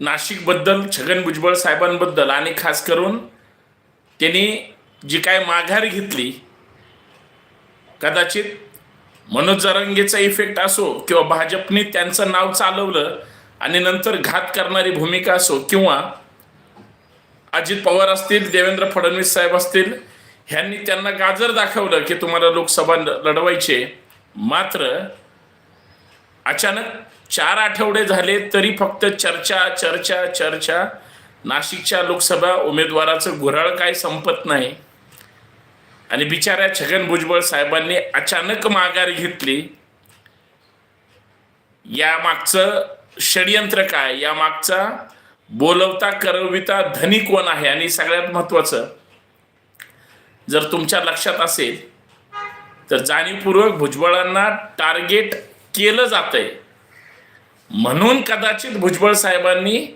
नाशिकबद्दल छगन भुजबळ साहेबांबद्दल आणि खास करून त्यांनी जी काय माघार घेतली कदाचित मनोज जरंगेचा इफेक्ट असो किंवा भाजपने त्यांचं नाव चालवलं आणि नंतर घात करणारी भूमिका असो किंवा अजित पवार असतील देवेंद्र फडणवीस साहेब असतील ह्यांनी त्यांना गाजर दाखवलं की तुम्हाला लोकसभा ल- लढवायचे. मात्र अचानक चार आठवडे झाले तरी फक्त चर्चा चर्चा चर्चा. नाशिकच्या लोकसभा उमेदवाराचं गुऱ्हाळ काय संपत नाही. आणि बिचाऱ्या छगन भुजबळ साहेबांनी अचानक माघार घेतली. या मागचं षडयंत्र काय? या मागचा बोलवता करविता धनी कोण आहे? आणि सगळ्यात महत्वाचं जर तुमच्या लक्षात असेल तर जाणीवपूर्वक भुजबळांना टार्गेट केलं जातंय. म्हणून कदाचित भुजबळ साहेबांनी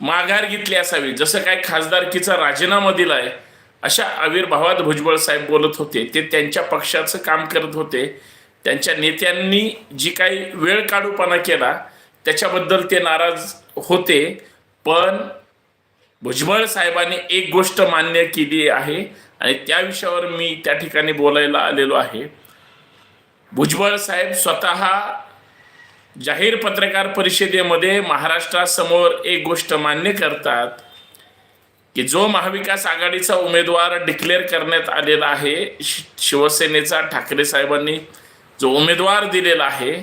माघार घेतली असावी. जसं काय खासदारकीचा राजीनामा दिलाय अशा आविर्भावात भुजबळ साहेब बोलत होते. ते त्यांच्या पक्षाचं काम करत होते. त्यांच्या नेत्यांनी जी काही वेळ काढूपणा केला त्याच्याबद्दल ते नाराज होते. पण भुजबळ साहेबांनी एक गोष्ट मान्य केली आहे आणि त्या विषयावर मी त्या ठिकाणी बोलायला आलेलो आहे. भुजबळ साहेब स्वतः जाहीर पत्रकार परिषदेमध्ये महाराष्ट्रासमोर एक गोष्ट मान्य करतात की जो महाविकास आघाडीचा उमेदवार डिक्लेअर करण्यात आलेला आहे शिवसेनेचा ठाकरे साहेबांनी जो उमेदवार दिलेला आहे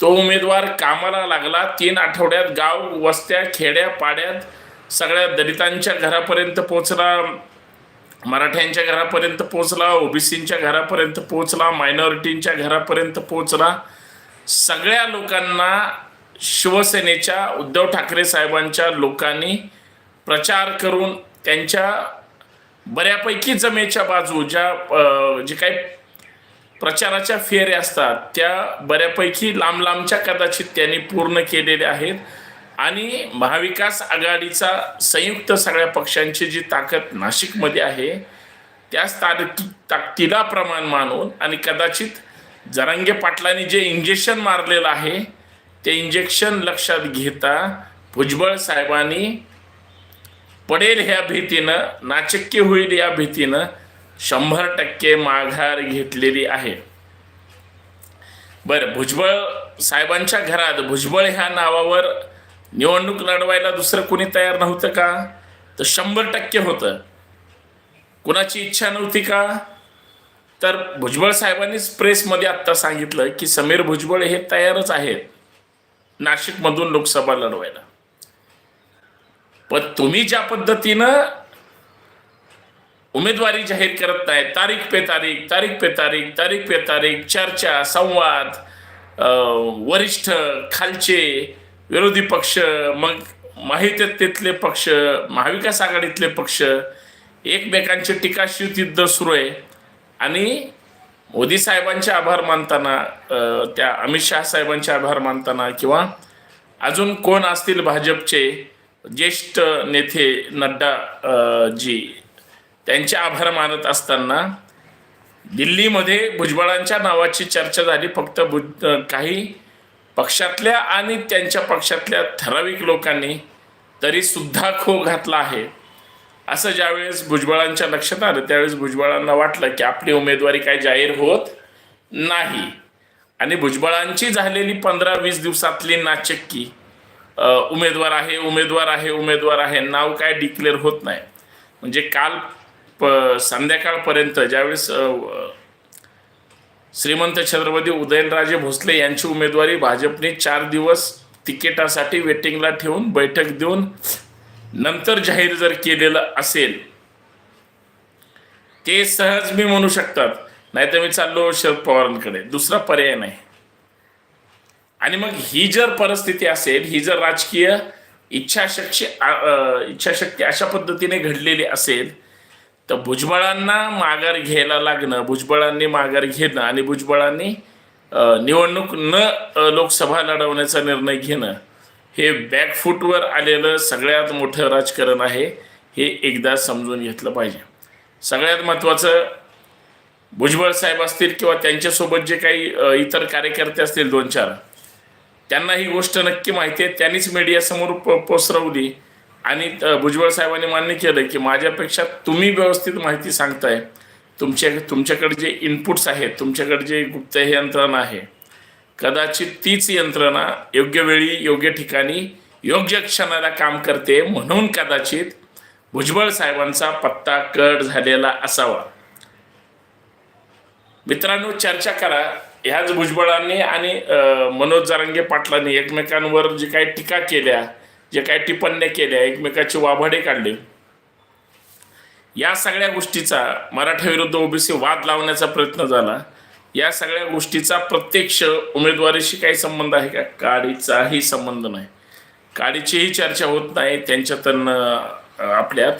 तो उमेदवार कामाला लागला तीन आठवड्यात गाव वस्त्या खेड्या पाड्यात सगळ्या दलितांच्या घरापर्यंत पोचला मराठ्यांच्या घरापर्यंत पोचला ओबीसींच्या घरापर्यंत पोचला मायनॉरिटींच्या घरापर्यंत पोचला सगळ्या लोकांना शिवसेनेच्या उद्धव ठाकरे साहेबांच्या लोकांनी प्रचार करून त्यांच्या बऱ्यापैकी जमेच्या बाजू ज्या जे काही प्रचाराच्या फेऱ्या असतात त्या बऱ्यापैकी लांब लांबच्या कदाचित त्यांनी पूर्ण केलेल्या आहेत. आणि महाविकास आघाडीचा संयुक्त सगळ्या पक्षांची जी ताकद नाशिकमध्ये आहे त्याच ताकद ताकदीला प्रमाण मानून आणि कदाचित जरांगे पाटलांनी जे इंजेक्शन मारलेलं आहे ते इंजेक्शन लक्षात घेता भुजबळ साहेबांनी पडेल ह्या भीतीनं नाचक्य होईल या भीतीनं शंभर टक्के माघार घेतलेली आहे. बरं भुजबळ साहेबांच्या घरात भुजबळ ह्या नावावर निवडणूक लढवायला दुसरं कोणी तयार नव्हतं का? तर शंभर टक्के होतं. कुणाची इच्छा नव्हती का? तर भुजबळ साहेबांनीच प्रेसमध्ये आत्ता सांगितलं की समीर भुजबळ हे तयारच आहेत नाशिकमधून लोकसभा लढवायला. पण तुम्ही ज्या पद्धतीनं उमेदवारी जाहीर करत नाही तारीख पे तारीख तारीख पे तारीख तारीख पे तारीख चर्चा संवाद वरिष्ठ खालचे विरोधी पक्ष मग माहितीतले पक्ष महाविकास आघाडीतले पक्ष एकमेकांचे टीकाशिव सुरू आहे. आणि मोदी साहेबांचे आभार मानताना त्या अमित शहा साहेबांचे आभार मानताना किंवा अजून कोण असतील भाजपचे ज्येष्ठ नेते नड्डा जी त्यांचे आभार मानत असताना दिल्लीमध्ये भुजबळांच्या नावाची चर्चा झाली. फक्त भुज काही पक्षातल्या आणि त्यांच्या पक्षातल्या ठराविक लोकांनी तरी सुद्धा खो घातला आहे. असं ज्यावेळेस भुजबळांच्या लक्षात आलं त्यावेळेस भुजबळांना वाटलं की आपली उमेदवारी काय जाहीर होत नाही. आणि भुजबळांची झालेली पंधरा वीस दिवसातली नाचक्की उमेदवार आहे उमेदवार आहे उमेदवार आहे नाव काय डिक्लेअर होत नाही. म्हणजे काल प संध्याकाळपर्यंत ज्यावेळेस श्रीमंत छत्रपती उदयनराजे भोसले यांची उमेदवारी भाजपने चार दिवस तिकिटासाठी वेटिंगला ठेवून बैठक देऊन नंतर जाहीर जर केलेलं असेल ते सहज मी म्हणू शकतात नाहीतर मी चाललो शरद पवारांकडे. दुसरा पर्याय नाही. आणि मग ही जर परिस्थिती असेल ही जर राजकीय इच्छाशक्ती इच्छाशक्ती अशा पद्धतीने घडलेली असेल तर भुजबळांना माघार घ्यायला लागणं भुजबळांनी माघार घेणं आणि भुजबळांनी निवडणूक न लोकसभा लढवण्याचा निर्णय घेणं हे बॅकफूटवर आलेलं सगळ्यात मोठं राजकारण आहे हे एकदा समजून घेतलं पाहिजे. सगळ्यात महत्त्वाचं भुजबळ साहेब असतील किंवा त्यांच्यासोबत जे काही इतर कार्यकर्ते असतील दोन चार त्यांना ही गोष्ट नक्की माहिती आहे. त्यांनीच मीडियासमोर प पसरवली आणि भुजबळ साहेबांनी मान्य केलं की माझ्यापेक्षा तुम्ही व्यवस्थित माहिती सांगताय. तुमच्या तुमच्याकडे जे इनपुट्स आहेत तुमच्याकडे जे गुप्त हे यंत्रणा आहे कदाचित तीच यंत्रणा योग्य वेळी योग्य ठिकाणी योग्य क्षणाला काम करते म्हणून कदाचित भुजबळ साहेबांचा पत्ता कट झालेला असावा. मित्रांनो चर्चा करा. ह्याच भुजबळांनी आणि मनोज जारंगे पाटलांनी एकमेकांवर जे काही टीका केल्या जे काही टिप्पण्या केल्या एकमेकाचे वाभाडे काढले. या सगळ्या गोष्टीचा मराठा विरुद्ध ओबीसी वाद लावण्याचा प्रयत्न झाला. या सगळ्या गोष्टीचा प्रत्यक्ष उमेदवारीशी काही संबंध आहे का? काडीचाही संबंध नाही. काडीचीही चर्चा होत नाही त्यांच्यात आपल्यात.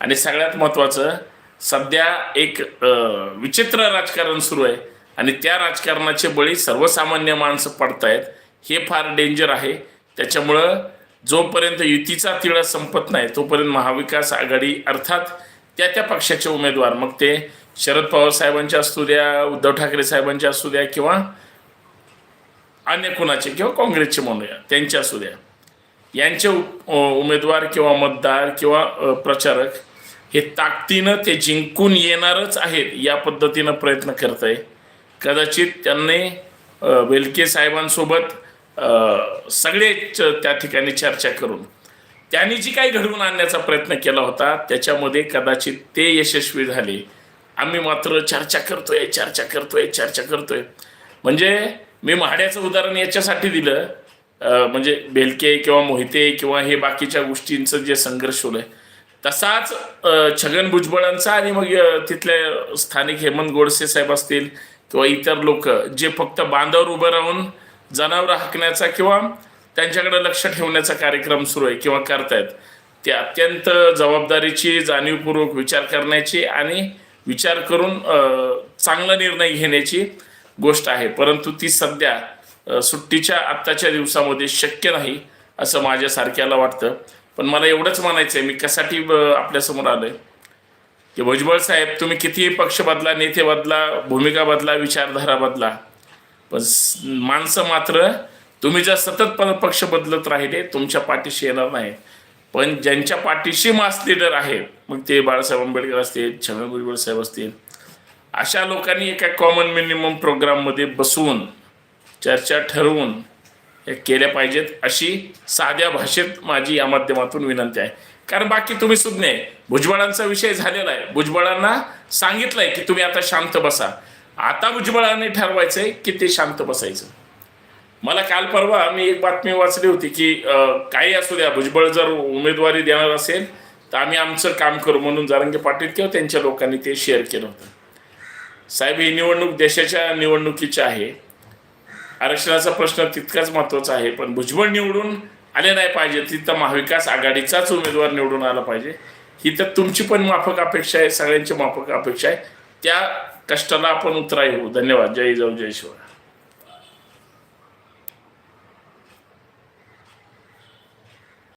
आणि सगळ्यात महत्त्वाचं सध्या एक विचित्र राजकारण सुरू आहे. आणि त्या राजकारणाचे बळी सर्वसामान्य माणसं पडतायत. हे फार डेंजर आहे. त्याच्यामुळं जोपर्यंत युतीचा तिळा संपत नाही तोपर्यंत महाविकास आघाडी अर्थात त्या त्या पक्षाचे उमेदवार मग ते शरद पवार साहेबांच्या असू द्या उद्धव ठाकरे साहेबांच्या असू द्या किंवा अन्य कुणाचे किंवा काँग्रेसचे म्हणूया त्यांचे असू द्या. यांचे उमेदवार किंवा मतदार किंवा प्रचारक हे ताकदीनं ते जिंकून येणारच आहेत या पद्धतीनं प्रयत्न करत आहे कदाचित त्यांनी वेलके साहेबांसोबत सगळेच त्या ठिकाणी चर्चा करून त्यांनी जी काही घडवून आणण्याचा प्रयत्न केला होता त्याच्यामध्ये कदाचित ते यशस्वी झाले. आम्ही मात्र चर्चा करतोय चर्चा करतोय चर्चा करतोय. म्हणजे मी म्हाड्याचं उदाहरण याच्यासाठी दिलं. म्हणजे बेलके किंवा मोहिते किंवा हे बाकीच्या गोष्टींचं जे संघर्ष होलंय. तसाच छगन भुजबळांचा आणि मग तिथल्या तिथले स्थानिक हेमंत गोडसे साहेब असतील किंवा इतर लोक जे फक्त बांधावर उभं राहून जनावरं हाकण्याचा किंवा त्यांच्याकडे लक्ष ठेवण्याचा कार्यक्रम सुरू आहे किंवा करतायत ते अत्यंत जबाबदारीची जाणीवपूर्वक विचार करण्याची आणि विचार करून चांगला निर्णय घेण्याची गोष्ट आहे. परंतु ती सध्या सुट्टीच्या आत्ताच्या दिवसामध्ये शक्य नाही असं माझ्यासारख्याला वाटतं. पण मला एवढंच म्हणायचं आहे मी कशासाठी आपल्यासमोर आलोय? की भुजबळ साहेब तुम्ही कितीही पक्ष बदला नेते बदला भूमिका बदला विचारधारा बदला पण माणसं मात्र तुम्ही जर सतत पण पक्ष बदलत राहिले तुमच्या पाठीशी येणार नाही. पण ज्यांच्या पाठीशी मास लिडर आहेत मग ते बाळासाहेब आंबेडकर असतील छगन भुजबळ साहेब असतील अशा लोकांनी एका कॉमन मिनिमम प्रोग्राममध्ये बसवून चर्चा ठरवून हे केल्या पाहिजेत अशी साध्या भाषेत माझी या माध्यमातून विनंती आहे. कारण बाकी तुम्ही सुज्ञ आहे. भुजबळांचा विषय झालेला आहे. भुजबळांना सांगितलंय की तुम्ही आता शांत बसा. आता भुजबळांनी ठरवायचंय की ते शांत बसायचं. मला काल परवा मी एक बातमी वाचली होती की काही असू द्या भुजबळ जर उमेदवारी देणार असेल तर आम्ही आमचं काम करू म्हणून जारंगे पाटील किंवा त्यांच्या लोकांनी ते शेअर केलं होतं. साहेब ही निवडणूक देशाच्या निवडणुकीची आहे. आरक्षणाचा प्रश्न तितकाच महत्त्वाचा आहे पण भुजबळ निवडून आले नाही पाहिजे तिथं महाविकास आघाडीचाच उमेदवार निवडून आला पाहिजे. ही तर तुमची पण माफक अपेक्षा आहे सगळ्यांची माफक अपेक्षा आहे. त्या कष्टाला आपण उतराई होऊ. धन्यवाद. जय जाऊ जय शिवाय